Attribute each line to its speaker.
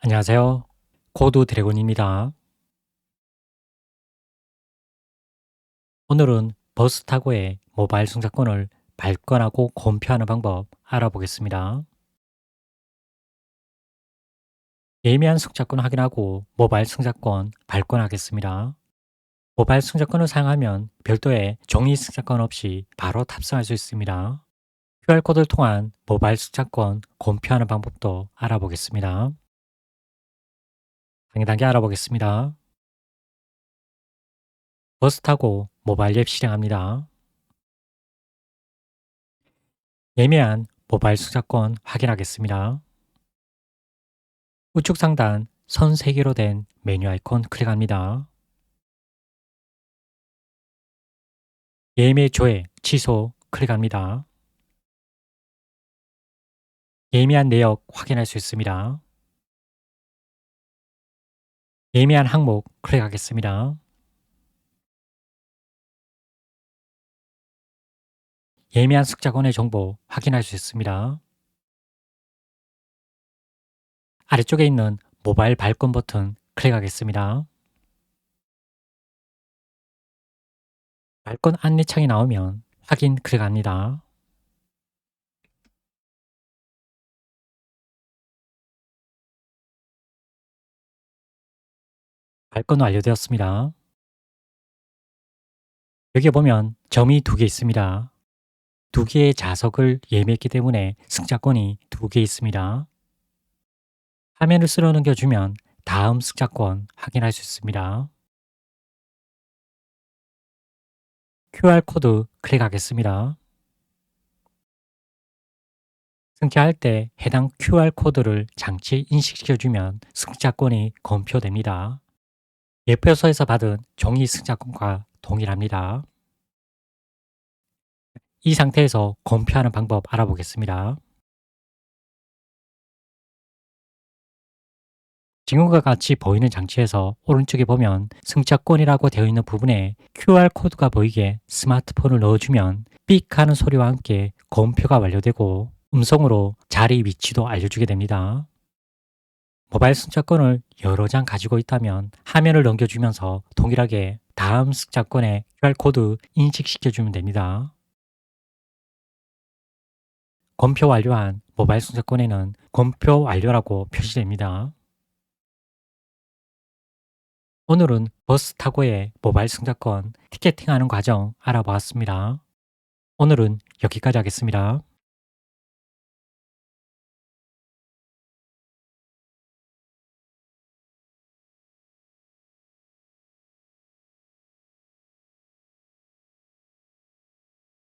Speaker 1: 안녕하세요. 코드 드래곤입니다. 오늘은 버스 타고의 모바일 승차권을 발권하고 검표하는 방법 알아보겠습니다. 예매한 승차권 확인하고 모바일 승차권 발권하겠습니다. 모바일 승차권을 사용하면 별도의 종이 승차권 없이 바로 탑승할 수 있습니다. QR코드를 통한 모바일 승차권 검표하는 방법도 알아보겠습니다. 단계 알아보겠습니다. 버스 타고 모바일 앱 실행합니다. 예매한 모바일 승차권 확인하겠습니다. 우측 상단 선 3개로 된 메뉴 아이콘 클릭합니다. 예매 조회 취소 클릭합니다. 예매한 내역 확인할 수 있습니다. 예매한 항목 클릭하겠습니다. 예매한 승차권의 정보 확인할 수 있습니다. 아래쪽에 있는 모바일 발권 버튼 클릭하겠습니다. 발권 안내창이 나오면 확인 클릭합니다. 발권 완료되었습니다. 여기 보면 점이 두 개 있습니다. 두 개의 좌석을 예매했기 때문에 승차권이 두 개 있습니다. 화면을 쓸어 넘겨주면 다음 승차권 확인할 수 있습니다. QR코드 클릭하겠습니다. 승차할 때 해당 QR코드를 장치에 인식시켜주면 승차권이 검표됩니다. 예표소에서 받은 종이 승차권과 동일합니다. 이 상태에서 검표하는 방법 알아보겠습니다. 지금과 같이 보이는 장치에서 오른쪽에 보면 승차권이라고 되어 있는 부분에 QR코드가 보이게 스마트폰을 넣어주면 삑 하는 소리와 함께 검표가 완료되고 음성으로 자리 위치도 알려주게 됩니다. 모바일 승차권을 여러 장 가지고 있다면 화면을 넘겨주면서 동일하게 다음 승차권에 QR코드 인식시켜주면 됩니다. 검표 완료한 모바일 승차권에는 검표 완료라고 표시됩니다. 오늘은 버스 타고의 모바일 승차권 티켓팅하는 과정 알아보았습니다. 오늘은 여기까지 하겠습니다.